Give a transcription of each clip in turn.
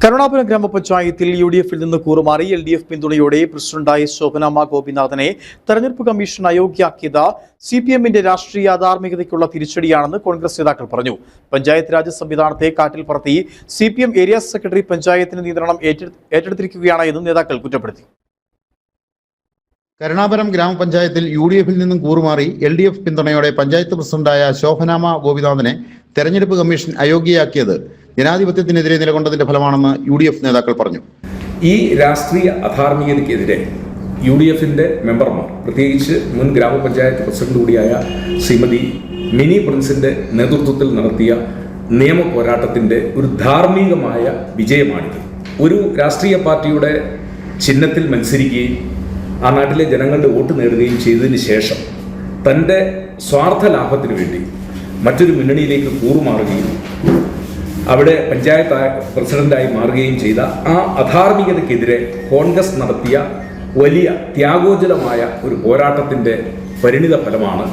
കരുണാപുരം ഗ്രാമപഞ്ചായത്തിൽ U D എഫിൽ നിന്ന് കൂറുമാറി എൽ ഡി എഫ് പിന്തുണയോടെ പ്രസിഡന്റായ ശോഭനാമ ഗോപിനാഥനെ തെരഞ്ഞെടുപ്പ് കമ്മീഷൻ അയോഗ്യയാക്കിയത് സി പി എമ്മിന്റെ രാഷ്ട്രീയ അധാർമികതയ്ക്കുള്ള തിരിച്ചടിയാണെന്ന് കോൺഗ്രസ് നേതാക്കൾ പറഞ്ഞു. പഞ്ചായത്ത് രാജ് സംവിധാനത്തെ കാറ്റിൽ പറത്തി C P M area secretary പഞ്ചായത്തിന് നിയന്ത്രണം ഏറ്റെടുത്തിരിക്കുകയാണ് എന്നും നേതാക്കൾ കുറ്റപ്പെടുത്തി. കരുണാപുരം ഗ്രാമപഞ്ചായത്തിൽ യു ഡി എഫിൽ നിന്നും കൂറുമാറി എൽ ഡി എഫ് പിന്തുണയോടെ പഞ്ചായത്ത് പ്രസിഡന്റായ ശോഭനാമ ഗോപിനാഥനെ തെരഞ്ഞെടുപ്പ് കമ്മീഷൻ അയോഗ്യയാക്കിയത് ജനാധിപത്യത്തിനെതിരെ നിലകൊണ്ടതിന്റെ ഫലമാണെന്ന് യു ഡി എഫ് നേതാക്കൾ പറഞ്ഞു. ഈ രാഷ്ട്രീയ അധാർമികതയ്ക്കെതിരെ യു ഡി എഫിന്റെ മെമ്പർമാർ പ്രത്യേകിച്ച് മുൻ ഗ്രാമപഞ്ചായത്ത് പ്രസിഡന്റ് കൂടിയായ ശ്രീമതി മിനി പ്രിൻസിന്റെ നേതൃത്വത്തിൽ നടത്തിയ നിയമ പോരാട്ടത്തിന്റെ ഒരു ധാർമ്മികമായ വിജയമാണിത്. ഒരു രാഷ്ട്രീയ പാർട്ടിയുടെ ചിഹ്നത്തിൽ മത്സരിക്കുകയും ആ നാട്ടിലെ ജനങ്ങളുടെ വോട്ട് നേടുകയും ചെയ്തതിന് ശേഷം തന്റെ സ്വാർത്ഥ ലാഭത്തിന് വേണ്ടി മറ്റൊരു മുന്നണിയിലേക്ക് കൂറുമാറുകയും അവിടെ പഞ്ചായത്ത് പ്രസിഡന്റായി മാറുകയും ചെയ്ത ആ അധാർമികതയ്ക്കെതിരെ കോൺഗ്രസ് നടത്തിയ വലിയ ത്യാഗോജ്വലമായ ഒരു പോരാട്ടത്തിന്റെ പരിണിത ഫലമാണ്.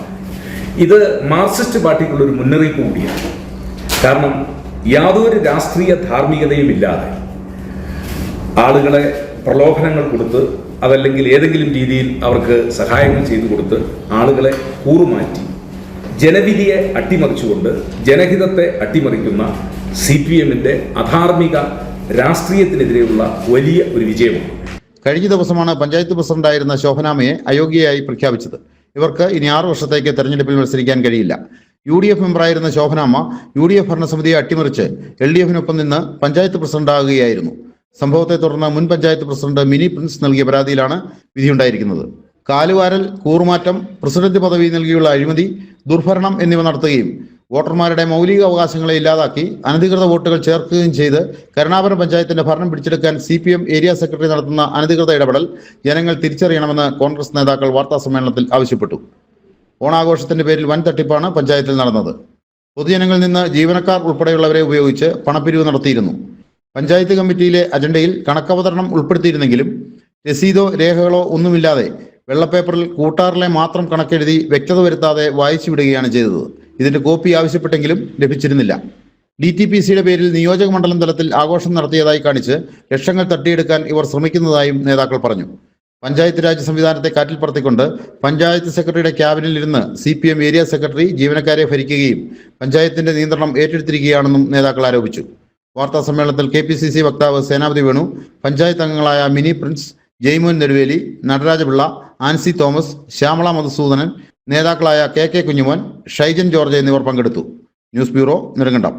ഇത് മാർക്സിസ്റ്റ് പാർട്ടിക്കുള്ളൊരു മുന്നറിയിപ്പ് കൂടിയാണ്. കാരണം യാതൊരു രാഷ്ട്രീയ ധാർമ്മികതയും ഇല്ലാതെ ആളുകളെ പ്രലോഭനങ്ങൾ കൊടുത്ത് അതല്ലെങ്കിൽ ഏതെങ്കിലും രീതിയിൽ അവർക്ക് സഹായങ്ങൾ ചെയ്തു കൊടുത്ത് ആളുകളെ കൂറുമാറ്റി ജനവിധിയെ അട്ടിമറിച്ചുകൊണ്ട് ജനഹിതത്തെ അട്ടിമറിക്കുന്ന സി പി എമ്മിന്റെ അധാർമിക രാഷ്ട്രീയത്തിനെതിരെയുള്ള വലിയ ഒരു വിജയമാണ്. കഴിഞ്ഞ ദിവസമാണ് പഞ്ചായത്ത് പ്രസിഡന്റായിരുന്ന ശോഭനാമയെ അയോഗ്യയായി പ്രഖ്യാപിച്ചത്. ഇവർക്ക് ഇനി ആറു വർഷത്തേക്ക് തെരഞ്ഞെടുപ്പിൽ മത്സരിക്കാൻ കഴിയില്ല. യു ഡി എഫ് മെമ്പറായിരുന്ന ശോഭനാമ യു ഡി എഫ് ഭരണസമിതിയെ അട്ടിമറിച്ച് എൽ ഡി എഫിനൊപ്പം നിന്ന് പഞ്ചായത്ത് പ്രസിഡന്റാകുകയായിരുന്നു. സംഭവത്തെ തുടർന്ന് മുൻ പഞ്ചായത്ത് പ്രസിഡന്റ് മിനി പ്രിൻസ് നൽകിയ പരാതിയിലാണ് വിധിയുണ്ടായിരിക്കുന്നത്. കാലുവാരൽ കൂറുമാറ്റം പ്രസിഡന്റ് പദവി നൽകിയുള്ള അഴിമതി ദുർഭരണം എന്നിവ നടത്തുകയും വോട്ടർമാരുടെ മൗലിക അവകാശങ്ങളെ ഇല്ലാതാക്കി അനധികൃത വോട്ടുകൾ ചേർക്കുകയും ചെയ്ത് കരുണാപുരം പഞ്ചായത്തിന്റെ ഭരണം പിടിച്ചെടുക്കാൻ C P M area secretary നടത്തുന്ന അനധികൃത ഇടപെടൽ ജനങ്ങൾ തിരിച്ചറിയണമെന്ന് കോൺഗ്രസ് നേതാക്കൾ വാർത്താ സമ്മേളനത്തിൽ ആവശ്യപ്പെട്ടു. ഓണാഘോഷത്തിന്റെ പേരിൽ വൻ തട്ടിപ്പാണ് പഞ്ചായത്തിൽ നടന്നത്. പൊതുജനങ്ങളിൽ നിന്ന് ജീവനക്കാർ ഉൾപ്പെടെയുള്ളവരെ ഉപയോഗിച്ച് പണപ്പിരിവ് നടത്തിയിരുന്നു. പഞ്ചായത്ത് കമ്മിറ്റിയിലെ അജണ്ടയിൽ കണക്കവതരണം ഉൾപ്പെടുത്തിയിരുന്നെങ്കിലും രസീതോ രേഖകളോ ഒന്നുമില്ലാതെ വെള്ളപ്പേപ്പറിൽ കൂട്ടാറിലെ മാത്രം കണക്കെഴുതി വ്യക്തത വരുത്താതെ വായിച്ചു വിടുകയാണ് ചെയ്തത്. ഇതിന്റെ കോപ്പി ആവശ്യപ്പെട്ടെങ്കിലും ലഭിച്ചിരുന്നില്ല. ഡി ടി പി സിയുടെ പേരിൽ നിയോജക മണ്ഡലം തലത്തിൽ ആഘോഷം നടത്തിയതായി കാണിച്ച് ലക്ഷങ്ങൾ തട്ടിയെടുക്കാൻ ഇവർ ശ്രമിക്കുന്നതായും നേതാക്കൾ പറഞ്ഞു. പഞ്ചായത്ത് രാജ് സംവിധാനത്തെ കാറ്റിൽ പറത്തിക്കൊണ്ട് പഞ്ചായത്ത് സെക്രട്ടറിയുടെ ക്യാബിനിൽ ഇരുന്ന് C P M area secretary ജീവനക്കാരെ ഭരിക്കുകയും പഞ്ചായത്തിന്റെ നിയന്ത്രണം ഏറ്റെടുത്തിരിക്കുകയാണെന്നും നേതാക്കൾ ആരോപിച്ചു. വാർത്താ സമ്മേളനത്തിൽ കെ പി സി സി വക്താവ് സേനാപതി വേണു പഞ്ചായത്ത് അംഗങ്ങളായ മിനി പ്രിൻസ് ജയ്മോൻ നെടുവേലി നടരാജപിള്ള ആൻസി തോമസ് ശ്യാമള മധുസൂദനൻ നേതാക്കളായ കെ കെ കുഞ്ഞുമോൻ ഷൈജൻ ജോർജ് എന്നിവർ പങ്കെടുത്തു. News bureau Nedumkandam.